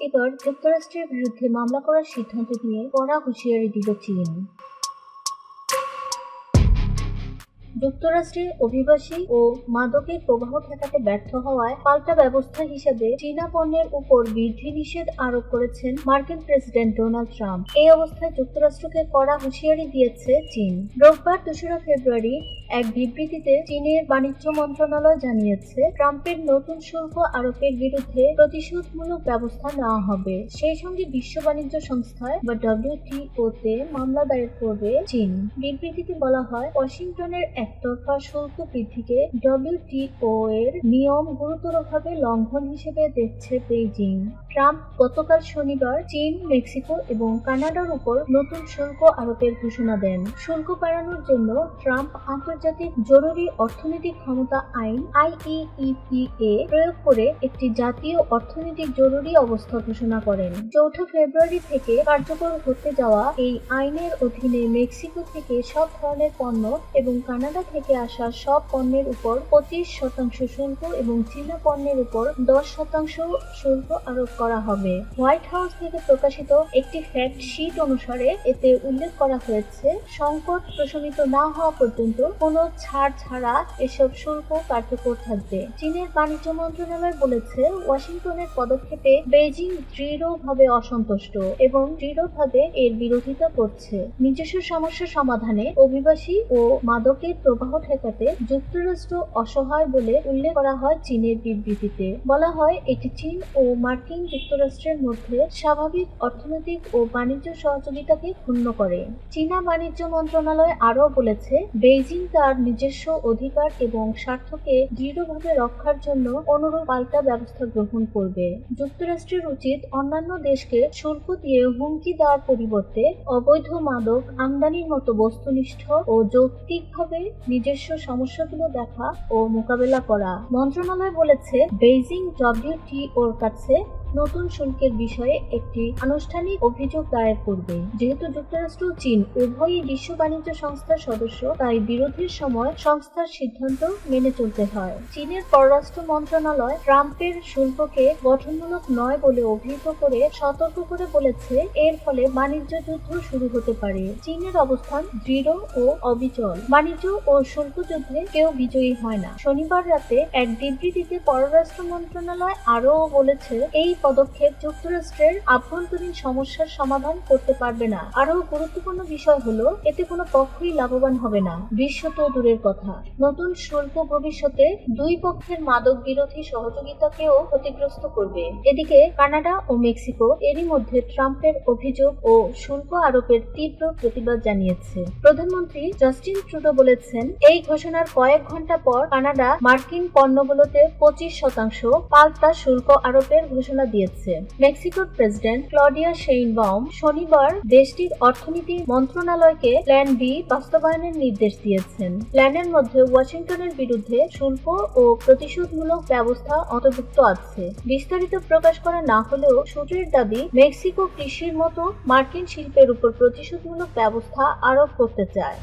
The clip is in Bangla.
এবার যুক্তরাষ্ট্রের বিরুদ্ধে মামলা করার সিদ্ধান্ত নিয়ে কড়া হুঁশিয়ারি দিল চীন। যুক্তরাষ্ট্রে অভিবাসী ও মাদকের প্রবাহ ঠেকাতে ব্যর্থ হওয়ায় পাল্টা ব্যবস্থা হিসেবে চীনা পণ্যের উপর বৃদ্ধি নিষেধ আরোপ করেছেন মার্কিন প্রেসিডেন্ট ডোনাল্ড ট্রাম্প। এই অবস্থায় যুক্তরাষ্ট্রকে কড়া হুঁশিয়ারি দিয়েছে চীন। রোববার দোসরা ফেব্রুয়ারি এক বিবৃতিতে চীনের বাণিজ্য মন্ত্রণালয় জানিয়েছে, ট্রাম্পের নতুন শুল্ক আরোপের বিরুদ্ধে প্রতিশোধমূলক ব্যবস্থা নেওয়া হবে। সেই সঙ্গে বিশ্ব বাণিজ্য সংস্থায় বা ডব্লিউটিও তে মামলা দায়ের করবে চীন। বিবৃতিতে বলা হয়, ওয়াশিংটনের একতরফা শুল্ক বৃদ্ধিকে ডব্লিউটিও এর নিয়ম গুরুতরভাবে লঙ্ঘন হিসেবে দেখছে বেইজিং। ট্রাম্প গতকাল শনিবার চীন, মেক্সিকো এবং কানাডার উপর নতুন শুল্ক আরোপের ঘোষণা দেন। শুল্ক বাড়ানোর জন্য ট্রাম্প আন্তর্জাতিক জরুরি অর্থনৈতিক ক্ষমতা আইন আইইইপিএ প্রয়োগ করে একটি জাতীয় অর্থনৈতিক জরুরি অবস্থা ঘোষণা করেন। চৌঠা ফেব্রুয়ারি থেকে কার্যকর হতে যাওয়া এই আইনের অধীনে মেক্সিকো থেকে সব ধরনের পণ্য এবং কানাডা থেকে আসা সব পণ্যের উপর পঁচিশ শতাংশ শুল্ক এবং চীনা পণ্যের উপর দশ শতাংশ শুল্ক আরোপ করা হবে। হোয়াইট হাউস থেকে প্রকাশিত একটি ফ্যাক্ট শিট অনুসারে এতে উল্লেখ করা হয়েছে, সংকট প্রশমিত না হওয়া পর্যন্ত কোনো ছাড় ছাড়া এসব শুল্ক কার্যকর থাকবে। চীনের বাণিজ্য মন্ত্রণালয় বলেছে, ওয়াশিংটনের পদক্ষেপে বেইজিং দৃঢ়ভাবে অসন্তুষ্ট এবং দৃঢ়ভাবে এর বিরোধিতা করছে। নিজস্ব সমস্যা সমাধানে অভিবাসী ও মাদকের প্রবাহ ঠেকাতে যুক্তরাষ্ট্র অসহায় বলে উল্লেখ করা হয় চীনের বিবৃতিতে। বলা হয়, এটি চীন ও মার্কিন যুক্তরাষ্ট্রের মধ্যে স্বাভাবিক অর্থনৈতিক ও বাণিজ্য সহযোগিতাকে ক্ষুণ্ণ করে। চীনা বাণিজ্য মন্ত্রণালয় আরও বলেছে, বেইজিং তার নিজস্ব অধিকার এবং স্বার্থকে দৃঢ়ভাবে রক্ষার জন্য অনুরূপ পাল্টা ব্যবস্থা গ্রহণ করবে। যুক্তরাষ্ট্রের উচিত অন্যান্য দেশকে শুল্ক দিয়ে হুমকি দেওয়ার পরিবর্তে অবৈধ মাদক আমদানির মতো বস্তুনিষ্ঠ ও যৌক্তিকভাবে নিজস্ব সমস্যাগুলো দেখা ও মোকাবেলা করা। মন্ত্রণালয় বলেছে বেইজিং ডব্লিউটিওর কাছে নতুন শুল্কের বিষয়ে একটি আনুষ্ঠানিক অভিযোগ দায়ের করবে। যেহেতু যুক্তরাষ্ট্র ও চীন উভয়ই বিশ্ব বাণিজ্য সংস্থার সদস্য, তাই বিরোধের সময় সংস্থার সিদ্ধান্ত মেনে চলতে হয়। চীনের পররাষ্ট্র মন্ত্রণালয় ট্রাম্পের শুল্ককে গঠনমূলক নয় বলে অভিহিত করে সতর্ক করে বলেছে, এর ফলে বাণিজ্য যুদ্ধ শুরু হতে পারে। চীনের অবস্থান দৃঢ় ও অবিচল। বাণিজ্য ও শুল্ক যুদ্ধে কেউ বিজয়ী হয় না। শনিবার রাতে এক বিবৃতিতে পররাষ্ট্র মন্ত্রণালয় আরও বলেছে, এই পদক্ষেপ যুক্তরাষ্ট্রের আভ্যন্তরীণ সমস্যার সমাধান করতে পারবে না। আরও গুরুত্বপূর্ণ বিষয় হলো, এতে কোনো পক্ষই লাভবান হবে না। বিশ্ব তো দূরের কথা। নতুন শুল্ক ভবিষ্যতে দুই পক্ষের মাদক বিরোধী সহযোগিতাকেও ক্ষতিগ্রস্ত করবে। এদিকে কানাডা ও মেক্সিকো এরই মধ্যে ট্রাম্পের অভিযোগ ও শুল্ক আরোপের তীব্র প্রতিবাদ জানিয়েছে। প্রধানমন্ত্রী জাস্টিন ট্রুডো বলেছেন, এই ঘোষণার কয়েক ঘণ্টা পর কানাডা মার্কিন পণ্যগুলোতে পঁচিশ শতাংশ পাল্টা শুল্ক আরোপের ঘোষণা দিয়েছে। মেক্সিকোর প্রেসিডেন্ট ক্লডিয়া শেইনবাউম শনিবার দেশটির অর্থনীতি মন্ত্রণালয়কে প্ল্যান বি বাস্তবায়নের নির্দেশ দিয়েছেন। প্ল্যানের মধ্যে ওয়াশিংটনের বিরুদ্ধে শুল্ক ও প্রতিশোধমূলক ব্যবস্থা অন্তর্ভুক্ত আছে। বিস্তারিত প্রকাশ করা না হলেও সূত্রের দাবি মেক্সিকো কৃষির মতো মার্কিন শিল্পের উপর প্রতিশোধমূলক ব্যবস্থা আরোপ করতে চায়।